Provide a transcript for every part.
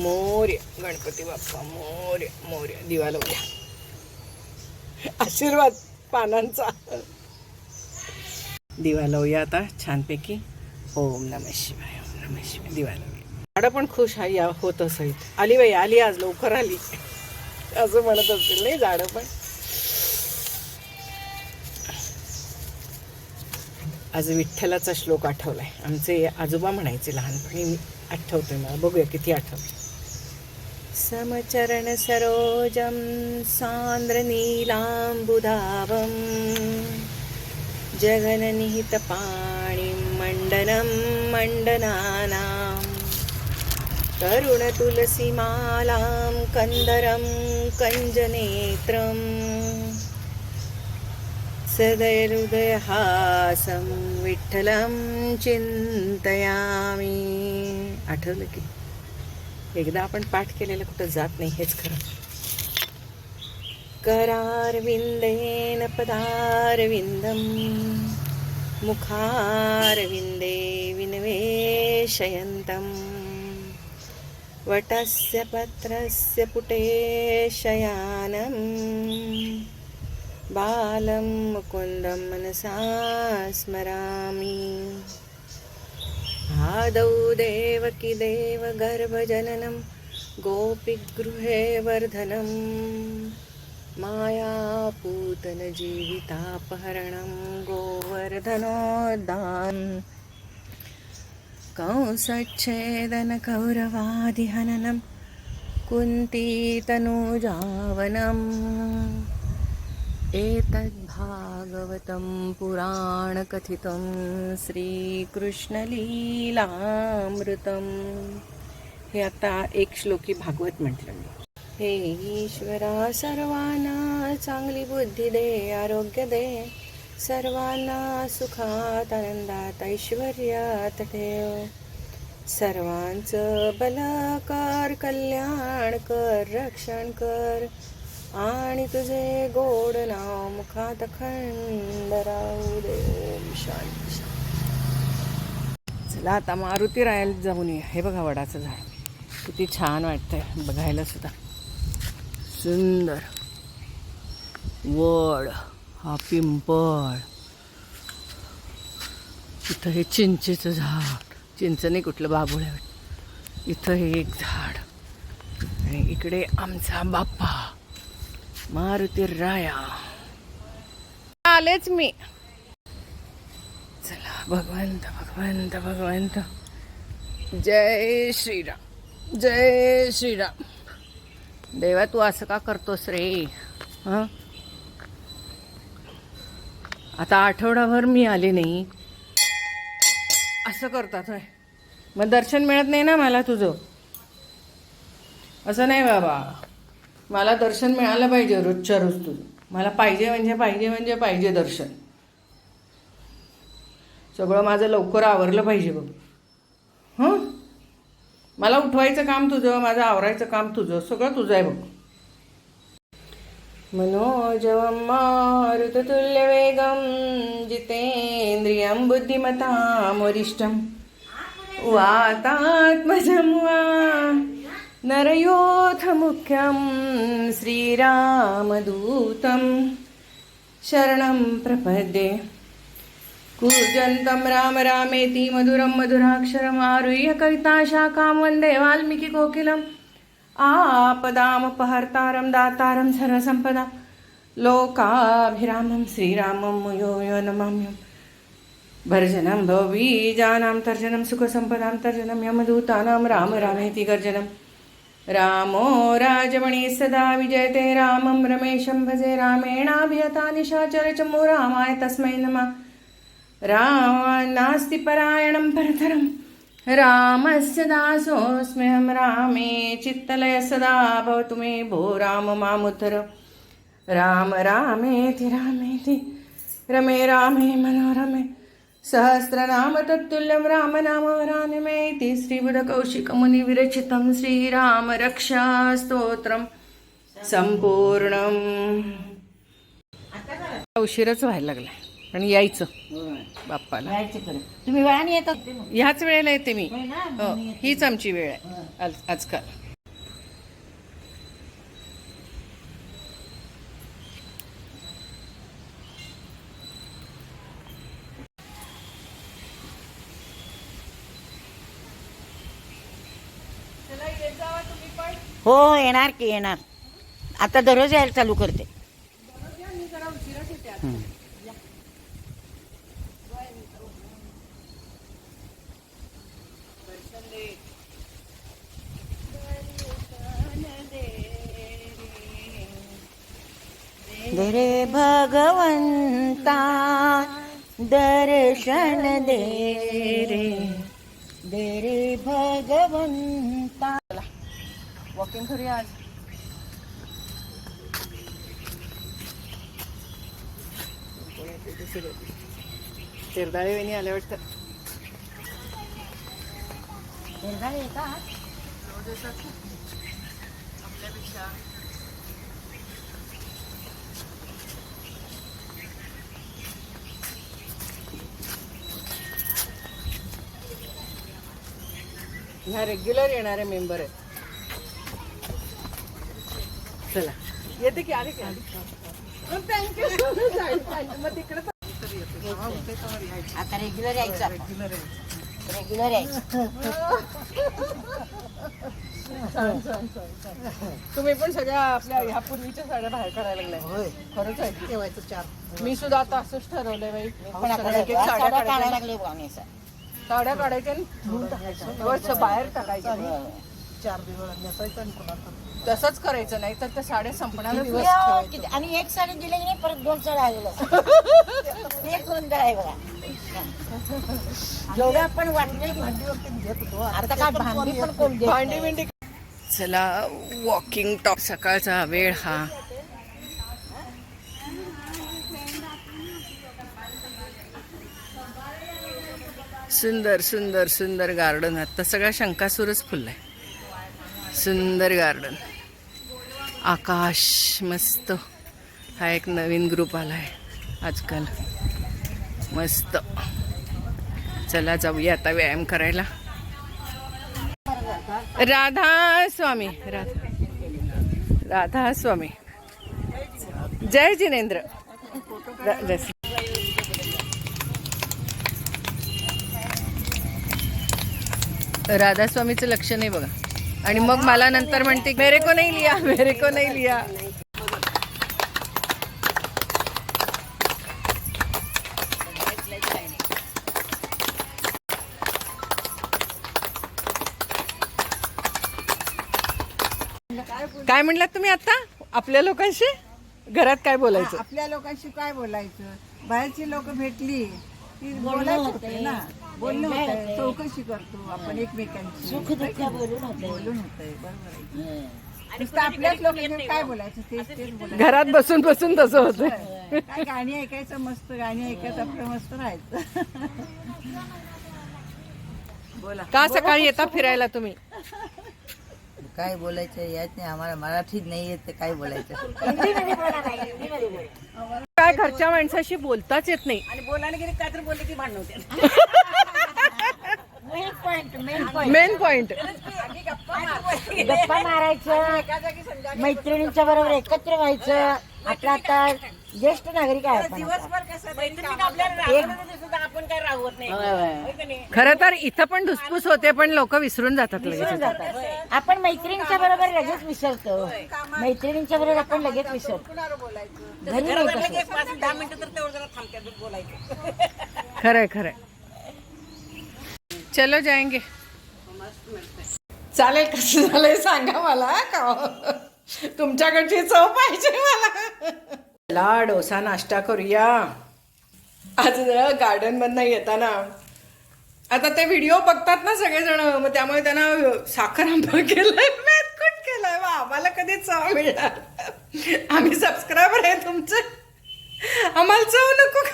मोर्य गणपती बाप्पा मोर्य मोर्य दिवा लावूया आशीर्वाद पानांचा. दिवा लावूया आता छानपैकी. ओम नम शिवाय ओम नम शिवाय. दिवा लावूया. झाडं पण खुश आहे या होत असेल. आली बाई आली आज लवकर आली. असं म्हणत असतील नाही झाडं पण. आज विठ्ठलाचा श्लोक आठवलाय. आमचे आजोबा म्हणायचे लहानपणी मी आठवतोय मला. बघूया किती आठवतोय. समचरणसरोजं सान्द्रनीलाम्बुधावं जगननिहितपाणिं मण्डनं मण्डनानां करुणतुलसीमालां कन्दरं कञ्जनेत्रम् सदैहृदयहासं विठ्ठलं चिन्तयामि। आठवलं की? एकदा आपण पाठ केलेलं कुठं जात नाही हेच खरं. करारविंदेन पदारविन्दं मुखारविंदे विनिवेशयन्तम् वटस्य पत्रस्य पुटे शयानम् बालं मुकुन्दं मनसा स्मरामि। आदौ देवकी देवगर्भजननं गोपिगृहे वर्धनं मायापूतनजीवितापहरणं गोवर्धनोद्दान् कंसच्छेदनकौरवादिहननं कुन्तीतनुजावनम् एतद्भागवतं पुराणकथितं श्रीकृष्णलीलामृतं। हे आता एक श्लोकी भागवत म्हटलं मी. हे ईश्वरा सर्वांना चांगली बुद्धी दे आरोग्य दे. सर्वांना सुखात आनंदात ऐश्वर्यात ठेव. सर्वांचं बलाकार कर कल्याण कर रक्षण कर. आणि तुझे गोड नाव मुखात खंड राहू दे. ओम शांती शांती. चला आता मारुती रायाला जाऊन ये हे बघा वडाचं झाड. किती छान वाटतंय. बघायला सुद्धा. सुंदर. वड. हा पिंपळ. इथं हे चिंचेचं झाड. चिंच नाही कुठलं बाबुळ इथं हे एक झाड. आणि इकडे आमचा बाप्पा. मारुती राया. आलेच मी. चला भगवंत भगवंत भगवंत. जय श्रीराम जय श्रीराम. देवा तू असं का करतोस रे? हां? आता आठवडाभर मी आले नाही. असं करतात होय. मग दर्शन मिळत नाही ना मला तुझं? असं नाही बाबा. मला दर्शन मिळालं पाहिजे रोजच्या रोज तुझं. मला पाहिजे म्हणजे पाहिजे म्हणजे पाहिजे दर्शन. सगळं माझं लवकर आवरलं पाहिजे बघ. हं? मला उठवायचं काम तुझं माझं आवरायचं काम तुझं सगळं तुझं आहे बघ. मनोजवं मारुततुल्यवेगं जितेन्द्रियं बुद्धिमतां वरिष्ठं वातात्मजं वा नरयोऽथ मुख्यं श्रीरामदूतं शरणं प्रपद्ये। कूजन्तं राम रामेति मधुरं मधुराक्षरम् आरुह्य कविताशाखां वन्दे वाल्मीकिकोकिलम् आपदामपहर्तारं दातारं सर्वसम्पदा लोकाभिरामं श्रीरामं मुयो यो नमाम्यं भर्जनं भवबीजानां तर्जनं सुखसम्पदां तर्जनं यमदूतानां राम रामेति गर्जनं रामो राजमणि सदा विजयते रामं रमेशं भजे रामेणाभियता निशाचरचमो रामाय तस्मै नमः। राम नास्ति परायणं परतरं रामस्य दासोऽस्म्यहं रामे चित्तलय सदा भवतु मे भो राम मामुद्धर राम रामेति रामेति। रमे रामे मनोरमे। सहस्रनाम तत्तुल्यं रामनाम वरानमेति श्रीबुधकौशिकमुनिविरचितं श्रीरामरक्षास्तोत्रं संपूर्णम् उशीरच व्हायला लागलाय. पण यायचं. बाप्पाला. तुम्ही वेळाने येतात ह्याच वेळेला येते मी? हो हीच आमची वेळ आहे. आज आजकाल. हो, हो येणार की येणार. आता दररोज यायला चालू करते. रे भगवंता दर्शन दे रे. दे रे भगवंता. वॉकिंग करूया आज तेरदाळे वेणी आल्या वाटतं आपल्यापेक्षा ह्या रेग्युलर येणारे मेंबर आहेत चला. येते की आले की? आता रेग्युलर यायचं रेग्युलर रेग्युलर यायचं. तुम्ही पण सगळ्या आपल्या ह्या पूर्वीच्या साड्या बाहेर काढायला लागलाय. खरंच आहे ठेवायचं चार. मी सुद्धा आता असंच ठरवलंय बाई. साड्या काढायला काढायच्या. लागले. साड्या काढायच्या टाकायच्या बाहेर टाकायचं. चार दिवस तसंच करायचं नाही तर त्या साड्या किती किती- आणि एक साडी दिली की नाही परत दोन साड्या आलेल्या. एक गोंधळ आहे बघा. जेवढं आपण वाटलं की घेत होतो. आता काय भांडी पण कोण देत भांडी नाही. बिंडी चला वॉकिंग टॉप सकाळचा वेळ हा. सुंदर सुंदर सुंदर गार्डन आता सगळा शंकासूरच फुललाय. सुंदर गार्डन आकाश मस्त. हा एक नवीन ग्रुप आला आहे आजकाल. मस्त. चला जाऊया आता व्यायाम करायला. राधा स्वामी. राधा राधा स्वामी. जय जिनेंद्र. र- राधा स्वामीचं लक्ष नाही बघा. आणि मग मला नंतर म्हणते मेरे को नाही लिया मेरे को नाही लिया. काय म्हणलात तुम्ही आता? आपल्या लोकांशी? घरात काय बोलायचं? आपल्या लोकांशी काय बोलायचं? बाहेरची लोक भेटली ती बोलायचं ना. बोलणं होतंय चौकशी करतो आपण एकमेकांची. सुख दुःख बोलून होते. बोलून होतंय बरोबर आहे. नुसतं आपल्याच लोकांशी काय बोलायचं तेच तेच बोलायचं. घरात बसून बसून तसं होतं काय गाणी ऐकायचं मस्त गाणी ऐकत आपलं मस्त राहायचं. बोला. का सकाळी येता फिरायला तुम्ही? काय बोलायचं यात नाही आम्हाला मराठीत नाही येत तर काय बोलायचं? हिंदीमध्ये बोला नाही, हिंदीमध्ये बोला. काय घरच्या माणसाशी बोलताच येत नाही. आणि बोलायला गेले काय तर बोलले की भांडण होते. Main point main point main point गप्पा मारायचं मैत्रिणींच्या बरोबर एकत्र व्हायचं. आपला आता ज्येष्ठ नागरिक आहे. खर तर इथं पण धुसफूस होते पण लोक विसरून जातात विसरून लगेच जातात आपण मैत्रिणींच्या बरोबर लगेच विसरतो. मैत्रिणींच्या बरोबर आपण लगेच विसरतो. घरी नाही खरंय खरंय. चलो जायंगे चालेल कसं झालंय सांगा मला का? तुमच्याकडची चव पाहिजे मला. चला डोसा नाश्ता करूया. आज गार्डन मधनं येताना. आता ते व्हिडिओ बघतात ना सगळेजण मग त्यामुळे त्यांना साखर आंबा केलाय मेदकूट केलाय. मग आम्हाला कधी चव मिळणार? आम्ही सबस्क्रायबर आहे तुमचं. आम्हाला चव नको.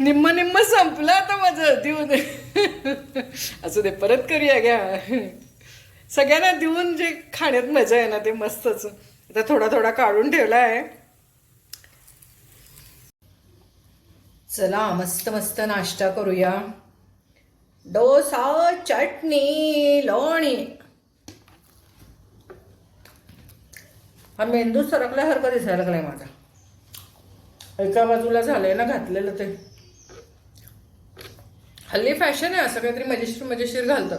निम्म निम्म संपलं आता माझं देऊन असू दे परत करूया घ्या. सगळ्यांना देऊन जे खाण्यात मजा आहे ना ते मस्तच. आता थोडा थोडा काढून ठेवला आहे चला मस्त मस्त नाश्ता करूया. डोसा चटणी लोणी. हा मेंदू सरकल्यासारखा दिसायला लागलाय माझा. एका बाजूला झालंय ना घातलेलं ते. हल्ली फॅशन आहे असं काहीतरी मजेशीर मजेशीर घालतात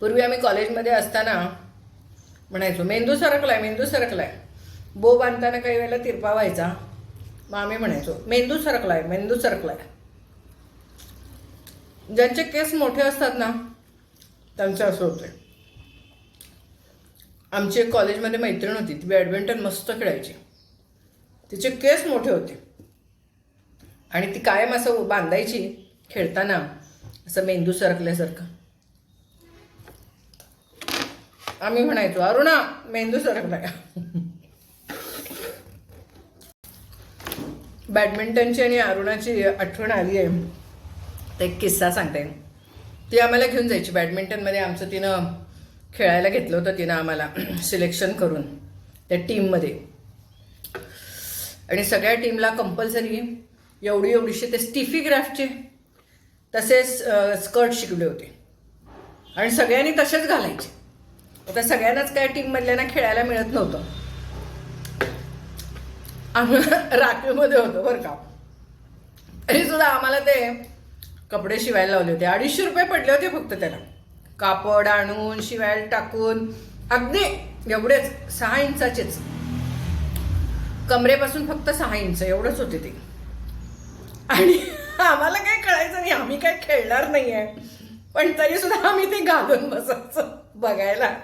पूर्वी आम्ही कॉलेजमध्ये असताना म्हणायचो मेंदू सरकलाय मेंदू सरकलाय. बो बांधताना काही वेळेला तिरपा व्हायचा. मग आम्ही म्हणायचो मेंदू सरकलाय मेंदू सरकलाय. ज्यांचे केस मोठे असतात ना त्यांचं असं होतं आमची एक कॉलेजमध्ये मैत्रीण होती ती बॅडमिंटन मस्त खेळायची. तिचे केस मोठे होते. आणि ती कायम असं बांधायची खेळताना असं मेंदू सरकल्यासारखं. आम्ही म्हणायचो अरुणा मेंदू सरकलाय. बॅडमिंटनची आणि अरुणाची आठवण आली आहे. तर एक किस्सा सांगते. ती आम्हाला घेऊन जायची. बॅडमिंटनमध्ये आमचं तिनं खेळायला घेतलं होतं तिनं आम्हाला सिलेक्शन करून त्या टीममध्ये. आणि सगळ्या टीमला कंपल्सरी एवढी एवढीशी ते स्टिफी ग्राफ्टचे तसेच स्कर्ट शिकले होते. आणि सगळ्यांनी तसेच घालायचे. आता सगळ्यांनाच काय टीममधल्यांना खेळायला मिळत नव्हतं. आम्ही राखीवमध्ये होतो बरं का. तरी सुद्धा आम्हाला ते कपडे शिवायला लावले होते. अडीचशे रुपये पडले होते फक्त त्याला. कापड आणून शिवायला टाकून अगदी एवढेच सहा इंचाचेच. कमरेपासून फक्त सहा इंच एवढंच होते ते. आणि आम्हाला काही कळायचं नाही आम्ही काय खेळणार नाही आहे पण तरी सुद्धा आम्ही ते घालून बसायचं बघायला.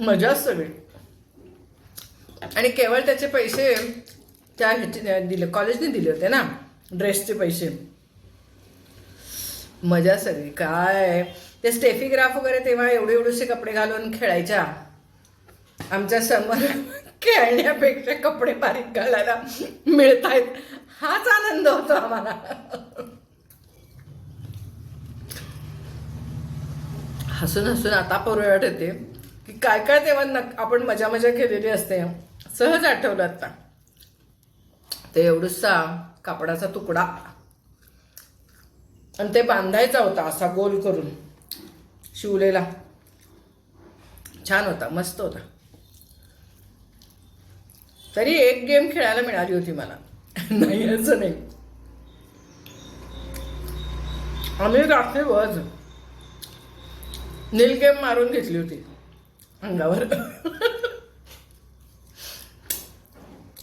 मजा सगळी. आणि केवळ त्याचे पैसे त्या ह्याचे दिले कॉलेजने दिले होते ना ड्रेसचे पैसे. मजा सगळी. काय? ते स्टेफीग्राफ वगैरे तेव्हा एवढे एवढेसे कपडे घालून खेळायच्या. आमच्यासमोर खेळण्यापेक्षा कपडे बारीक घालायला मिळत आहेत हाच आनंद होतो आम्हाला. हसून हसून आता पोरवट येते की काय काय तेव्हा नक आपण मजा मजा केलेली असते. सहज आठवलं आता. ते एवढसा कापडाचा तुकडा. आणि ते बांधायचा होता असा गोल करून. शिवलेला. छान होता मस्त होता. तरी एक गेम खेळायला मिळाली होती मला. नाही असं नाही. आम्ही रात्री वज नील गेम मारून घेतली होती. अंगावर.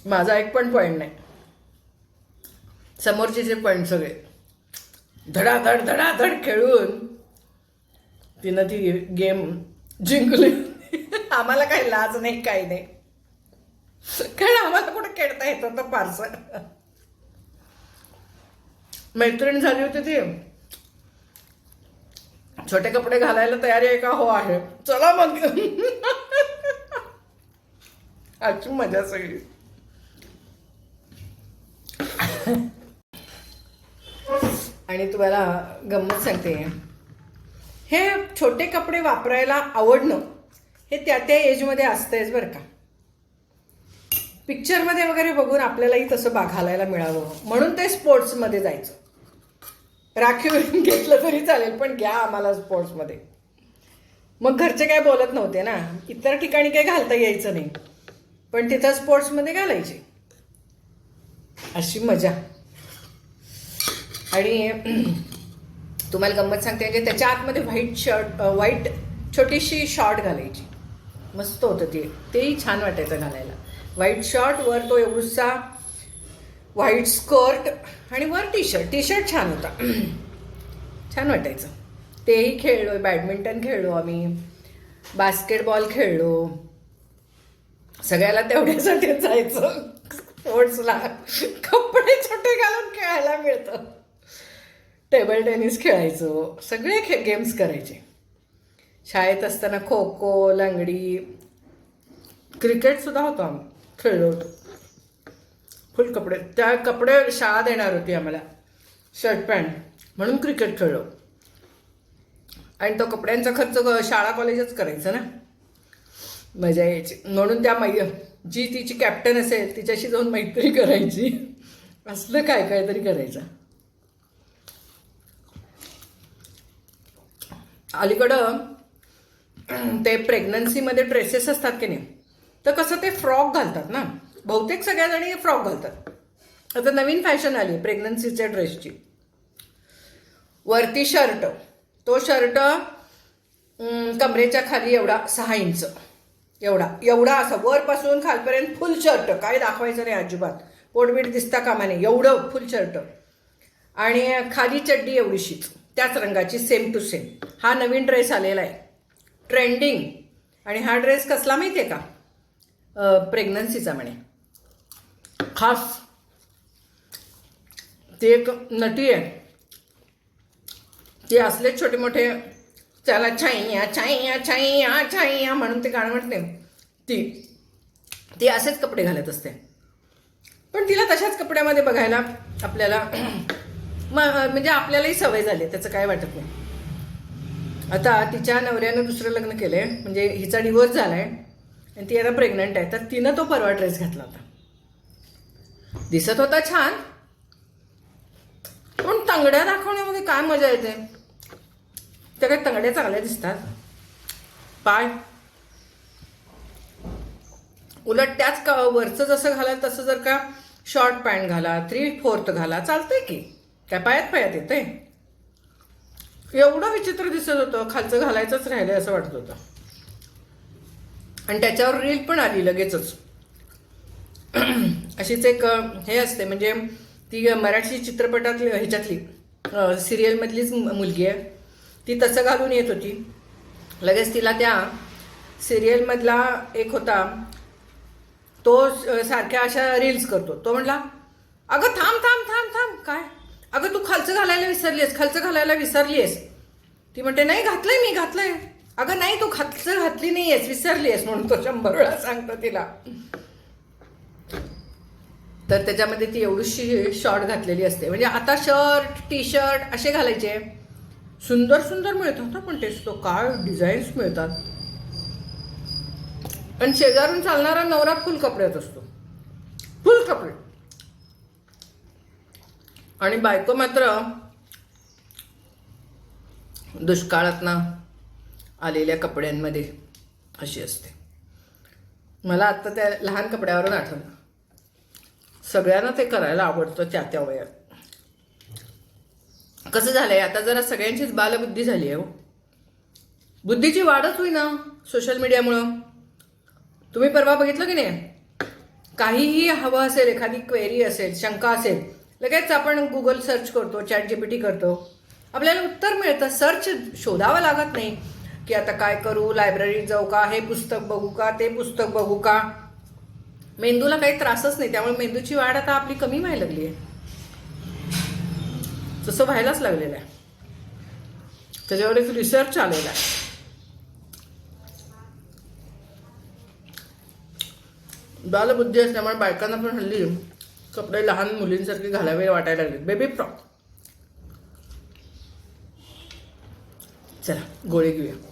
माझा एक पण पॉईंट नाही. समोरचे पॉईंट सगळे. धडाधड धडाधड खेळून तिनं ती गेम जिंकली. आम्हाला काही लाज नाही काही नाही. कारण आम्हाला कुठे खेळता येत होतं फारसं मैत्रीण झाली होती ती. छोटे कपडे घालायला तयारी आहे का? हो आहे. चला मग. आजची मजा सगळी. आणि तुम्हाला गंमत सांगते. हे छोटे कपडे वापरायला आवडणं हे त्या त्या एजमध्ये असतंयच बरं का. पिक्चरमध्ये वगैरे बघून आपल्यालाही तसं बा घालायला मिळावं. म्हणून ते स्पोर्ट्समध्ये जायचं. राखीव घेतलं तरी चालेल पण घ्या आम्हाला स्पोर्ट्समध्ये. मग घरचे काय बोलत नव्हते ना. इतर ठिकाणी काही घालता यायचं नाही. पण तिथं स्पोर्ट्समध्ये घालायचे. अशी मजा. आणि तुम्हाला गंमत सांगते म्हणजे त्याच्या आतमध्ये व्हाईट शर्ट व्हाईट छोटीशी शॉर्ट घालायची. मस्त होतं ते. तेही छान वाटायचं घालायला. व्हाईट शॉर्ट वर तो एवढूसा व्हाईट स्कर्ट आणि वर टी शर्ट टी शर्ट छान होता. छान वाटायचं. तेही खेळलो. बॅडमिंटन खेळलो आम्ही. बास्केटबॉल खेळलो. सगळ्याला तेवढ्यासाठी जायचं. स्पोर्ट्सला कपडे छोटे घालून खेळायला मिळतं. टेबल टेनिस खेळायचो. सगळे खे गेम्स करायचे. शाळेत असताना खो खो लंगडी क्रिकेटसुद्धा होतो आम्ही. खेळलो होतो. फुल कपडे. त्या कपडे शाळा देणार होती आम्हाला. शर्ट पॅन्ट म्हणून क्रिकेट खेळलो. आणि तो कपड्यांचा खर्च शाळा कॉलेजच करायचं ना. मजा यायची. म्हणून त्या मै जी तिची कॅप्टन असेल तिच्याशी जाऊन मैत्री करायची. असलं काय काय तरी करायचं. अलीकडं ते प्रेग्नन्सीमध्ये ड्रेसेस असतात की नाही? तर कसं ते फ्रॉक घालतात ना? बहुतेक सगळ्याजणी फ्रॉक घालतात. आता नवीन फॅशन आली प्रेग्नन्सीच्या ड्रेसची. वरती शर्ट. तो शर्ट कमरेच्या खाली एवढा सहा इंच. एवढा. एवढा असा. वरपासून खालपर्यंत फुल शर्ट. काय दाखवायचं नाही अजिबात. पोटबीट दिसता कामा नाही एवढं फुल शर्ट. आणि खाली चड्डी एवढीशीच. त्याच रंगाची सेम टू सेम हा नवीन ड्रेस आलेला आहे. ट्रेंडिंग आणि हा ड्रेस कसला माहिती आहे का? प्रेग्नन्सीचा म्हणे. खास. ती एक नटी आहे. ती असले छोटे मोठे त्याला छाईया छाईया छाईया छाईया म्हणून ते गाणं म्हणते ती ती असेच कपडे घालत असते. पण तिला तशाच कपड्यामध्ये बघायला आपल्याला म्हणजे आपल्यालाही सवय झाली आहे, त्याचं काय वाटत नाही. आता तिच्या नवऱ्यानं दुसरं लग्न केलं आहे म्हणजे हिचा डिवोर्स आहे आणि ती आता प्रेग्नंट आहे. तर तिनं तो परवा ड्रेस घातला होता. दिसत होता छान. पण तंगड्या दाखवण्यामध्ये काय मजा येते? त्या काय तंगड्या चांगल्या दिसतात. पाय. उलट त्याच का वरचं जसं घालाल तसं जर का शॉर्ट पॅन्ट घाला थ्री फोर्थ घाला चालतंय की. काय पायात पायात येते एवढं विचित्र दिसत होतं. खालचं घालायचंच राहिलं असं वाटत होतं. आणि त्याच्यावर रील पण आली लगेचच. अशीच एक हे असते म्हणजे ती मराठी चित्रपटातली ह्याच्यातली सिरियलमधलीच मु- मुलगी आहे. ती तसं घालून येत होती. लगेच तिला त्या सिरियलमधला एक होता तो सारख्या अशा रील्स करतो. तो म्हणला अगं थांब थांब थांब थांब काय? अगं तू खालचं घालायला विसरली आहेस खालचं घालायला विसरली आहेस ती म्हणते नाही घातलंय मी घातलंय. अगं नाही तू खचर घातली नाही आहेस विसरली आहेस म्हणून तो शंभर वेळा सांगतो तिला. तर त्याच्यामध्ये ती एवढीशी शॉर्ट घातलेली असते. म्हणजे आता शर्ट टी शर्ट असे घालायचे. सुंदर सुंदर मिळतात ना पण तेच तो काय डिझाईन्स मिळतात. आणि शेजारून चालणारा नवरा फुल कपड्यात असतो. फुल कपडे. आणि बायको मात्र दुष्काळात ना आलेल्या कपड्यांमध्ये अशी असते. मला आत्ता त्या लहान कपड्यावरून आठवलं. सगळ्यांना ते करायला आवडतं त्या त्या वयात. कसं झालंय आता जरा सगळ्यांचीच बालबुद्धी झाली आहे हो. बुद्धीची वाढच होई ना सोशल मीडियामुळं तुम्ही परवा बघितलं की नाही? काहीही हवं असेल एखादी क्वेरी असेल शंका असेल लगेच आपण गुगल सर्च करतो चॅट जीपीटी करतो. आपल्याला उत्तर मिळतं. सर्च शोधावं लागत नाही. की आता काय करू? लायब्ररीत जाऊ का? हे पुस्तक बघू का? ते पुस्तक बघू का? मेंदूला काही त्रासच नाही. त्यामुळे मेंदूची वाढ आता आपली कमी व्हायला लागली आहे. तसं व्हायलाच लागलेलं आहे. त्याच्यावर एक रिसर्च आलेला आहे. बालबुद्धी असल्यामुळे बायकांना पण हल्ली कपडे लहान मुलींसारखे घालावे वाटायला लागले बेबी फ्रॉक चला गोळी घेऊया.